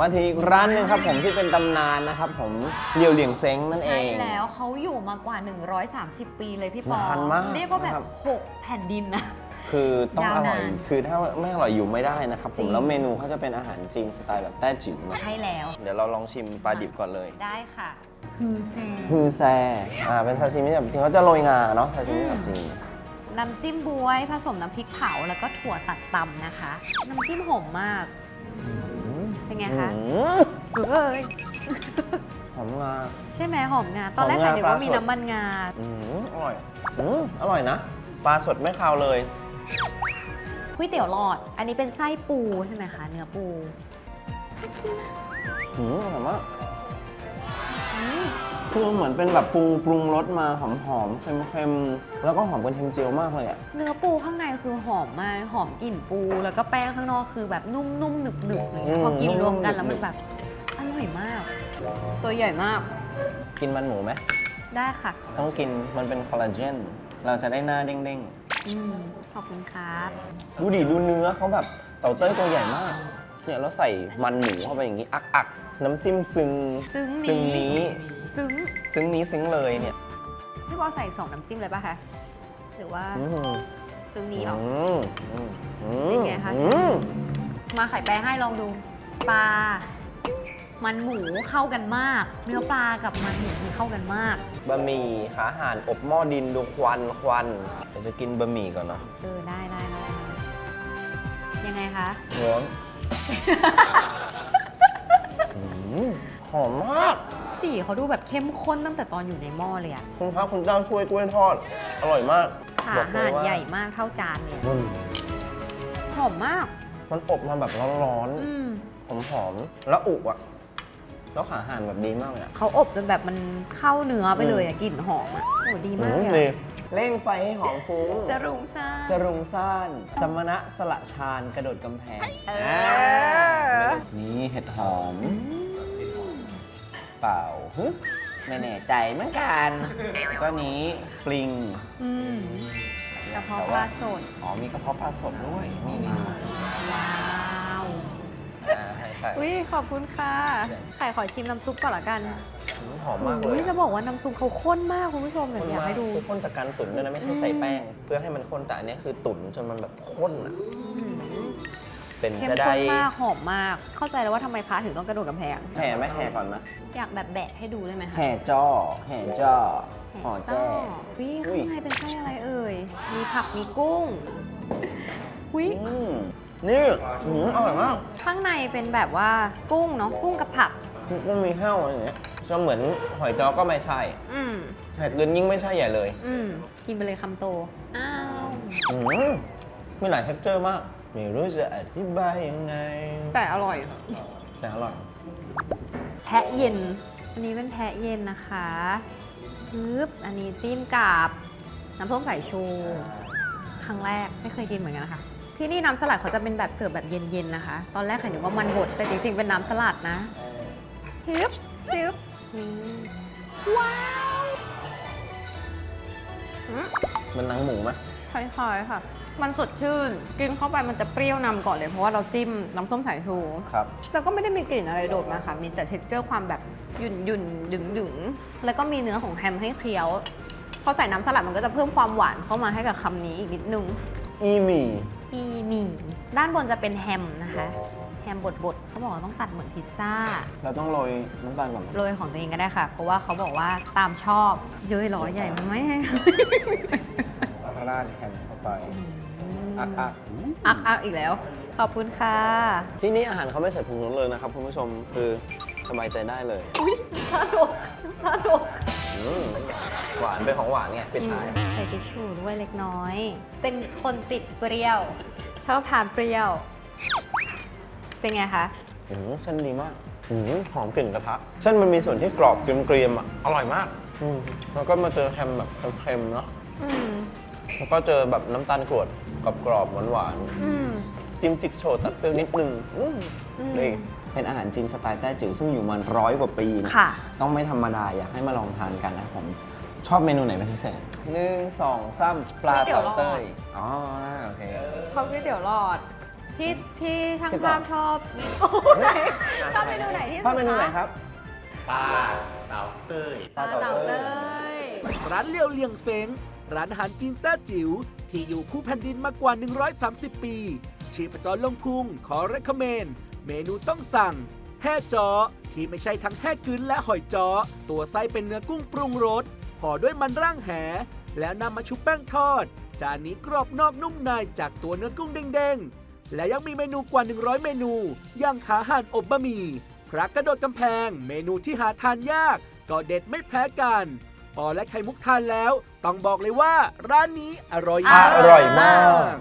มาถึงอีกร้านหนึงครับผมที่เป็นตำนานนะครับผมเลียวเหลียงเซ้งนั่นเอใช่ง แล้วเขาอยู่มากว่า 130 ปีเลยพี่ปอนานมากเรียกว่าแบนะครับ บ 6 แผ่นดินนะ คือต้องอร่อย ยาวนานคือถ้าไม่อร่อยอยู่ไม่ได้นะครับผจริม ง แล้วเมนูเขาจะเป็นอาหารจีนสไตล์แบบแต้จิ๋วเนอะใช่แล้ว เดี๋ยวเราลองชิมปลาดิบก่อนเลย ได้ค่ะฮือแซฮือแซอ่าเป็นซาซิมิแบบจริงเขาจะโรยงาเนาะซาซิมิแบบจีนน้ำจิ้มบวยผสมน้ำพริกเผาแล้วก็ถั่วตัดตำนะคะ น้ำจิ้มหอมมาก เป็นไงคะอืมเฮ้ยหอมงา ใช่ไหมหอมงา ตอนแรกหอมงาใครนึกว่ามีปลาสดน้ำมันงา อืมอร่อยอืมอร่อยนะ ปลาสดไม่คาวเลย ก๋วยเตี๋ยวหลอด อันนี้เป็นไส้ปูใช่ไหมคะ เนื้อปูอืมอร่อยมากอืม คือเหมือนเป็นแบบปรุงปรุงรสมาหอมหอมๆเค็มๆแล้วก็หอมกระเทียมเจียวมากเลยอะเนื้อปูข้างในคือหอมมากหอมกลิ่นปู แล้วก็แป้งข้างนอกคือแบบนุ่มๆหนึบๆเลยอืมพอกินรวมกันนุ่มๆแล้วมันแบบอร่อยมาก ตัวใหญ่มาก กินมันหมูไหมได้ค่ะ ต้องกินมันเป็นคอลลาเจนเราจะได้หน้าเด้งอืมขอบคุณครับๆดูดิดูเนื้อเขาแบบเต่าเต้ยตัวใหญ่มากเนี่ยเราใส่มันหมูเข้าไปอย่างนี้อักอักๆน้ำจิ้มซึ้งซึ้งซึ้งนี้นี้ ซึ้ง ซึ้งนี้ซึ้งเลยเนี่ยพี่บอลใส่สองน้ำจิ้มเลยป่ะคะ หรือว่า อืมซึ้งนี้เหรออืมอืมอืมเป็นไงคะ อืมมาไข่แปลงให้ลองดู ปลา มันหมูเข้ากันมาก เนื้อปลากับมันหมูคือเข้ากันมาก บะหมี่ขาห่านอบหม้อดินดูควันควันเดี๋ยวจะกินบะหมี่ก่อนเนาะเออได้ได้ได้ได้ยังไงคะร้อนอืมหอมมากสีเขาดูแบบเข้มข้นตั้งแต่ตอนอยู่ในหม้อเลยอะคุณพระคุณเจ้าช่วยกล้วยทอด อร่อยมากขาบอกเลห่ายนว่าใหญ่มากเท่าจานเลยอะอืมหอมมาก มันอบมาแบบร้อนอืมๆหอมหอมๆแล้วอุอะ แล้วขาห่านแบบดีมากเลยอะเขาอบจนแบบมันเข้าเนื้อไปเลยอะกลิ่นหอมอะโอ้ดีมากเลยนี่อะเร่งไฟให้หอมฟุ้งจะรุงซ่า จรุงซ่าน สมณะสละชานกระโดดกำแพงเอออ่านี่เห็ดหอม เปล่าฮึไม่แน่ใจเหมือนกันแล้วก็นี้ปลิงอืมกระเพาะแต่ปว่าลาสด อ๋อมีกระเพาะปลาสดด้วยนี่นี่ว้าวอ่าใช่ใช่อุ้ยขอบคุณค่ะไข่ขอชิมน้ำซุปก่อนละกันหอมมากเลอุ้ยยจะบอกว่าน้ำซุปเขาข้นมากคุณผู้ชมเดี๋ยวอยากให้ดูคือข้นจากการตุ๋นด้วยนะไม่ใช่ใส่แป้ง เพื่อให้มันข้นแต่อันเนี้ยคือตุ๋นจนมันแบบข้นอะ อืม เป็นเข้มจะได้ข้นมากหอมมาก เข้าใจแล้วว่าทำไมพระถึงต้องกระโดดกำแพง แห่ไหมแห่ก่อนไหมอยากแบบแบะให้ดูได้ไหมคะแห่จ้อแห่จ้อห่อแจ้วิอุ้ยข้างในเป็นไส้อะไรเอ่ย มีผักมีกุ้งวิอืมนี่อืมอร่อยมากข้างในเป็นแบบว่ากุ้งเนาะกุ้งกับผักมันมีแห้วอะไรอย่างเงี้ยจะเหมือนหอยจ้อก็ไม่ใช่อืมเห็ดเดินยิ่งไม่ใช่ใหญ่เลย อืมกินไปเลยคำโต อ้าว อืมมีหลายเท็กเจอร์มาก ไม่รู้จะอธิบายยังไง แต่อร่อย แต่อร่อย แพะเย็น อันนี้เป็นแพะเย็นนะคะปึ๊บอันนี้จิ้มกับน้ำส้มสายชู ครั้งแรกไม่เคยกินเหมือนกันนะคะที่นี่น้ำสลัดเขาจะเป็นแบบเสิร์ฟแบบเย็นๆนะคะ ตอนแรกค่ะนึกว่ามันบด แต่จริงๆเป็นน้ำสลัดนะฮึบซึบนี่ว้าวอืมมันหนังหมูไหมคล้ายๆค่ะ มันสดชื่น กินเข้าไปมันจะเปรี้ยวนำก่อนเลย เพราะว่าเราจิ้มน้ำส้มสายชูครับ แล้วก็ไม่ได้มีกลิ่นอะไรโดดมาค่ะ มีแต่เท็กเจอร์ความแบบหยุ่นหยุ่นดึงดึงๆแล้วก็มีเนื้อของแฮมให้เคี้ยวพอใส่น้ำสลัดมันก็จะเพิ่มความหวานเข้ามาให้กับคำนี้อีกนิดนึง อีหมี่อีหมี่ด้านบนจะเป็นแฮมนะคะ แฮมบดๆเขาบอกว่าต้องตัดเหมือนพิซซ่า เราต้องโรยน้ำตาลก่อนไหมโรยของตัวเองก็ได้ค่ะ เพราะว่าเขาบอกว่าตามชอบ เย้ยหรอใหญ่ไหม ราดแฮมเข้าไป อักอักอักอักอีกแล้ว ขอบคุณค่ะ ที่นี่อาหารเขาไม่ใส่ผงชูรสเลยนะครับคุณผู้ชมคือสบายใจได้เลยอุ้ยน่าดกน่าดกอืมหวานเป็นของหวานเนี่ยปิดท้ายใส่ทิชชู่ด้วยเล็กน้อย เป็นคนติดเปรี้ยว ชอบทานเปรี้ยว เป็นไงคะอืมเส้นดีมากอืมหอมกลิ่นกระทะเส้นมันมีส่วนที่กรอบเกรียมๆอะอร่อยมาก อืมแล้วก็มาเจอแฮมแบบเค็มๆเนาะอืม แล้วก็เจอแบบน้ำตาลกรวดกรอบๆหวานอืม ๆจิ้มจิกโชว์ตัดเปรี้ยวนิดนึงอืมอืม นี่เป็นอาหารจีนสไตล์แต้จิ๋วซึ่งอยู่มาร้อยกว่าปีนะค่ะ ต้องไม่ธรรมดาอยากให้มาลองทานกันนะผม ชอบเมนูไหนเป็นพิเศษหนึ่งสองสามปลาเต่าเต้ยอ๋อโอเค ชอบก๋วยเตี๋ยวหลอดพี่พี่ช่างพี่ต่อภาพชอบเมนูชอบเมนูไหนที่สุดถ้าเมนูไหนครับ ปลาเต่าเต้ย ปลาเต่าเต้ย ร้านเลียวเลียงเซ้ง ร้านอาหารจีนแต้จิ๋วที่อยู่คู่แผ่นดินมากว่า 130 ปี ชีพจรลงพุงขอ recommend เมนูต้องสั่ง แห่จอที่ไม่ใช่ทั้งแห่กึนและหอยจอ ตัวไส้เป็นเนื้อกุ้งปรุงรสห่อด้วยมันร่างแห แล้วนำมาชุบแป้งทอด จานนี้กรอบนอกนุ่มในจากตัวเนื้อกุ้งเด้งๆ และยังมีเมนูกว่า 100 เมนู อย่างขาห่านอบบะหมี่พระกระโดดกำแพง เมนูที่หาทานยาก ก็เด็ดไม่แพ้กัน ปอและไข่มุกทานแล้ว ต้องบอกเลยว่าร้านนี้อร่อยอร่อยมาก